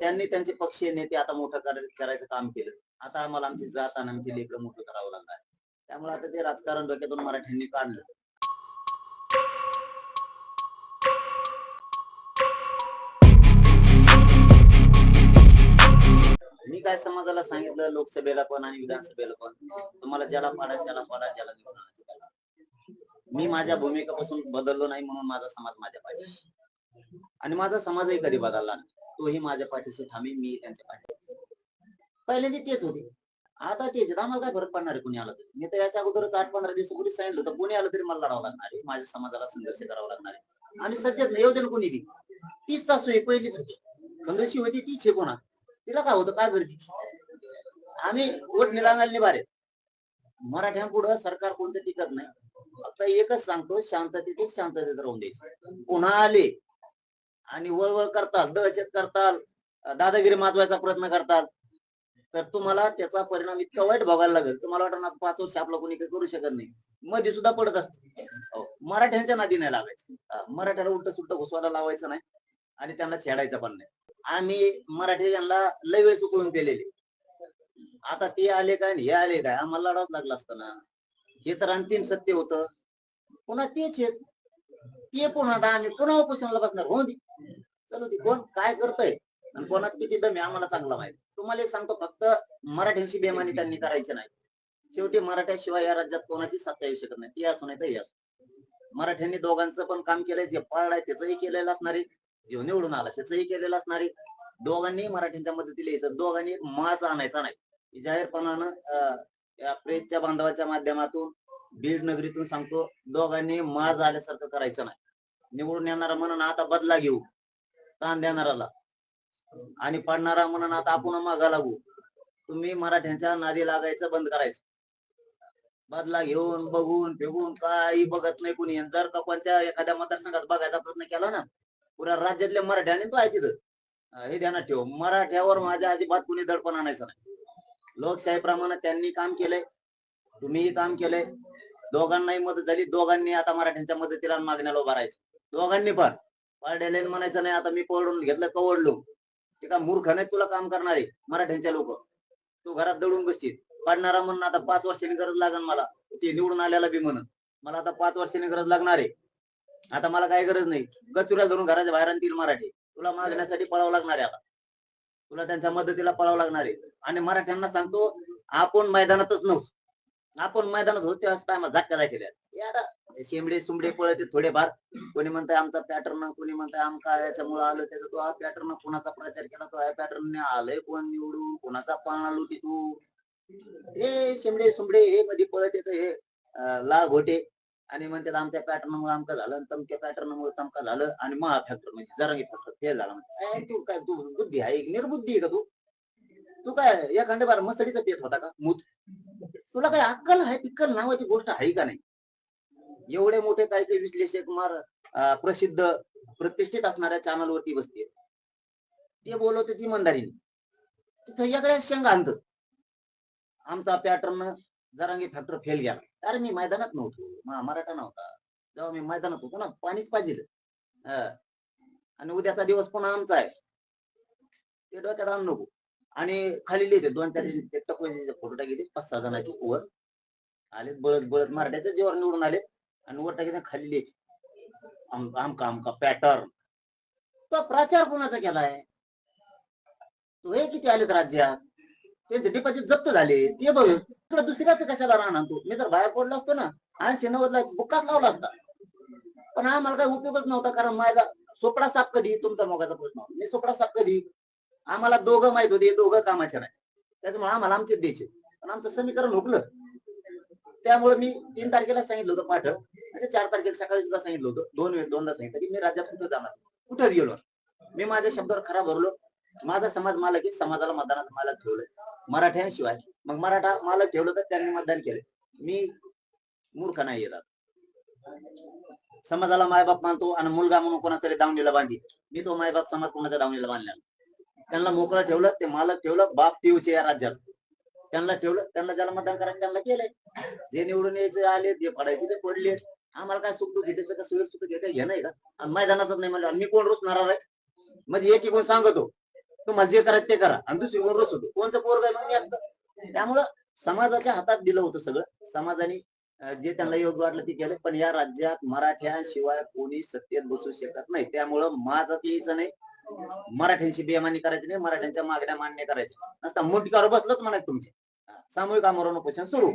त्यांनी त्यांचे पक्षीय नेते आता मोठं कर- करायचं काम केलं. आता आम्हाला आमची जात आणि आमची लेकरं मोठं करावं लागणार त्यामुळे आता ते राजकारण डोक्यातून मराठ्यांनी काढलं. मी काय समाजाला सांगितलं? लोकसभेला पण आणि विधानसभेला पण. तुम्हाला ज्याला पाडा त्याला पाडा ज्याला निवडून मी माझ्या भूमिकेपासून बदललो नाही म्हणून माझा समाज माझ्या पाहिजे आणि माझा समाजही कधी बदलला नाही. तोही माझ्या पाठीशी थांबी मी त्यांच्या पाठीशी पहिल्यांदा तेच होते. आता तेच आम्हाला काय फरक पडणार आहे कुणी आलं तरी? मी तर याच्या अगोदरच आठ पंधरा दिवसापूर्वी सांगितलं तर कोणी आलं तरी मला लढावं लागणार आहे. माझ्या समाजाला संघर्ष करावा लागणार आहे. आम्ही सज्जत नाही येऊ दे ना कोणी बी. तीच सासू आहे पहिलीच होती. खंडशी होती तीच हे कोणा. तिला काय होतं? काय गरजेची? आम्ही वोट निलांगायला निभारे मराठ्यांपुढं सरकार कोणतं टिकत नाही. फक्त एकच सांगतो शांततेतच शांततेत राहून द्यायचं. पुन्हा आले आणि वळवळ करताल दहशत करताल दादागिरी माजवायचा प्रयत्न करताल तर तुम्हाला त्याचा परिणाम इतका वाईट भोगायला लागेल. तुम्हाला वाटणार पाच वर्ष आपलं कोणी काही करू शकत नाही. मध्ये सुद्धा पडत असते. हो, मराठ्यांच्या नादी नाही लागायचं मराठ्याला उलट सुलट घुसवायला लावायचं नाही आणि त्यांना छेडायचं पण नाही. आम्ही मराठी यांना लय वेळ चुकवून केलेले. आता ते आले काय हे आले काय? आम्हाला लढावं लागला असताना हे तर अंतिम सत्य होतं. पुन्हा तेच आहेत. ते पुन्हा आता आम्ही पुन्हा उपोषणाला बसणार. हो दे चलो ते कोण काय करतय? आणि कोणात किती दम आहे आम्हाला चांगला माहिती. तुम्हाला एक सांगतो फक्त मराठ्यांशी बेमानी त्यांनी करायची नाही. शेवटी मराठ्याशिवाय या राज्यात कोणाची सत्ता येऊ शकत नाही. ती असू नाही तर हे असू. मराठ्यांनी दोघांचं पण काम केलंय. जे पळलाय त्याचंही केलेलं असणार. आहे निवडून आला त्याचंही केलेलं असणार. आहे दोघांनी मराठ्यांच्या मदतीला यायचं. दोघांनी माच आणायचा नाही. जाहीरपणानं या प्रेसच्या बांधवाच्या माध्यमातून बीड नगरीतून सांगतो दोघांनी माज आल्यासारखं करायचं नाही. निवडून येणारा म्हणून आता बदला घेऊ ताण देणाराला. आणि पडणारा म्हणून आता आपण मागा लागू. तुम्ही मराठ्यांच्या नादी लागायचं बंद करायचं. बदला घेऊन बघून फेगून काही बघत नाही कुणी. जर का कोणत्या एखाद्या मतदारसंघात बघायचा प्रयत्न केला ना पुऱ्या राज्यातल्या मराठ्याने तो आहे तिथं. हे ध्यानात ठेव. मराठ्यावर माझ्या अजिबात कुणी दडपण आणायचं नाही. लोकशाहीप्रमाणे त्यांनी काम केलंय. तुम्हीही काम केलंय. दोघांनाही मदत झाली. दोघांनी आता मराठ्यांच्या मदतीला मागण्याला उभा राहायचं. दोघांनी पण. पारड्याला म्हणायचं नाही आता मी पळून घेतलं कवडलो. ते का मूर्ख नाही तुला काम करणारे मराठ्यांच्या लोक. तू घरात दडून बसशील. पाडणारा म्हणून आता पाच वर्षांनी गरज लागन मला. ते निवडून आल्याला बी म्हणून. मला आता पाच वर्षांनी गरज लागणार आहे. आता मला काही गरज नाही. गचुऱ्या धरून घराच्या बाहेर आणतील मराठी. तुला मागण्यासाठी पळावं लागणार आहे आता. तुला त्यांच्या मदतीला पळावं लागणार आहे. आणि मराठ्यांना सांगतो आपण मैदानातच नव्हतो. आपण मैदानात होतो त्याच टायमात झटका जाय केल्या शेंबडे सुंबडे पळते थोडेफार. कोणी म्हणताय आमचा पॅटर्न कोणी म्हणताय आमका याच्यामुळे आलं त्याचा तो हा पॅटर्न कोणाचा प्रचार केला तो ह्या पॅटर्न आलंय कोण निवडून कोणाचा पाळणा लुटी तू? हे शेंबडे सुंबडे हे मध्ये पळते हे अं, लाल घोटे. आणि म्हणतात आमच्या पॅटर्न मुळे आमका झालं आणि तमक्या पॅटर्न मुळे तमका झालं आणि महा फॅक्टर म्हणजे जरांगी फॅक्टर फेल झालं तू काय तू बुद्धी आहे निर्बुद्धी आहे का तू? तू काय एखाद्या बार मसडीचा पेट होता का? मूत. तुला काय अक्कल आहे पिक्कल नावाची गोष्ट आहे का नाही? एवढे मोठे काही काही विश्लेषक मार प्रसिद्ध प्रतिष्ठित असणाऱ्या चॅनल वरती बसते ते बोलवते ती मंदारीने तिथं या शेंगा आणत आमचा पॅटर्न जरांगी फॅक्टर फेल गेला. अरे मी मैदानात नव्हतो. मराठा नव्हता. जेव्हा मी मैदानात होतो ना पाणीच पाहिजे आणि उद्याचा दिवस पुन्हा आमचा आहे. ते डोक्यात आण नको. आणि खाली लिहिते दोन चार फोटो टाकीते पाच सहा जणांचे वर. आले बळत बळत मराठ्याच्या जीवर निवडून आले. आणि वर टाकीते खाली लिहिते आम- आमका आमका पॅटर्न तो प्रचार कोणाचा केलाय? तो हे किती आलेत राज्यात? त्यांचे डिपॉझिट जप्त झाले. ते बघ इकडे दुसऱ्याच कशाला राहणार तू? मी जर बाहेर पडलो असतो ना ऐंशी नव्वदला बुकात लावला असता. पण आम्हाला काही उपयोगच नव्हता कारण माझा सोपडा साप कधी? तुमचा मोगाचा प्रश्न. मी सोपडा साप कधी? आम्हाला दोघं माहीत होते दोघं कामाचे नाही. त्याच्यामुळे आम्हाला आमचे द्यायचे. पण आमचं समीकरण हुकलं. त्यामुळे मी तीन तारखेला सांगितलं होतं पाठ म्हणजे चार तारखेला सकाळी सुद्धा सांगितलं होतं. दोन वेळ दोनदा सांगितलं. की मी राज्यात कुठं जाणार? कुठंच गेलो मी माझ्या शब्दावर खरा भरलो. माझा समाज मालक की समाजाला मतदानात मालक ठेवलं मराठ्यांशिवाय. मग मराठा मालक ठेवलं तर त्यांनी मतदान केलं मी मूर्ख नाही येतात समाजाला मायबाप मानतो. आणि मुलगा म्हणून कोणातरी दावणीला बांधी मी तो मायबाप समाज कोणाच्या दावणीला बांधला त्यांना मोकळा ठेवलं ते मालक ठेवलं बाप तिवचे या राज्यात त्यांना ठेवलं त्यांना ज्याला मतदान करायचं त्यांना केलंय. जे निवडून यायचे आले जे पडायचे ते पडले. आम्हाला काय सुख दुःख घेतायचं का सोयी सुख घेता हे नाही का? आणि मैदानातच नाही म्हणजे मी कोण रोसणार आहे म्हणजे एक कोण सांगतो तुम्हाला जे करायचं ते करा. आणि दुसरी कोण रोज होतो कोणचं पोरग आहे? मग मी असतं. त्यामुळं समाजाच्या हातात दिलं होतं सगळं. समाजाने जे त्यांना योग्य वाटलं ते केलं. पण या राज्यात मराठ्या शिवाय कोणी सत्तेत बसू शकत नाही. त्यामुळं माझं यायचं नाही. मराठ्यांशी बेमानी करायची नाही मराठ्यांच्या मागण्या मान्य करायच्या नसता मुठीवर बसलोच म्हणायचं तुमचे. सामूहिक आमरण उपोषण सुरू.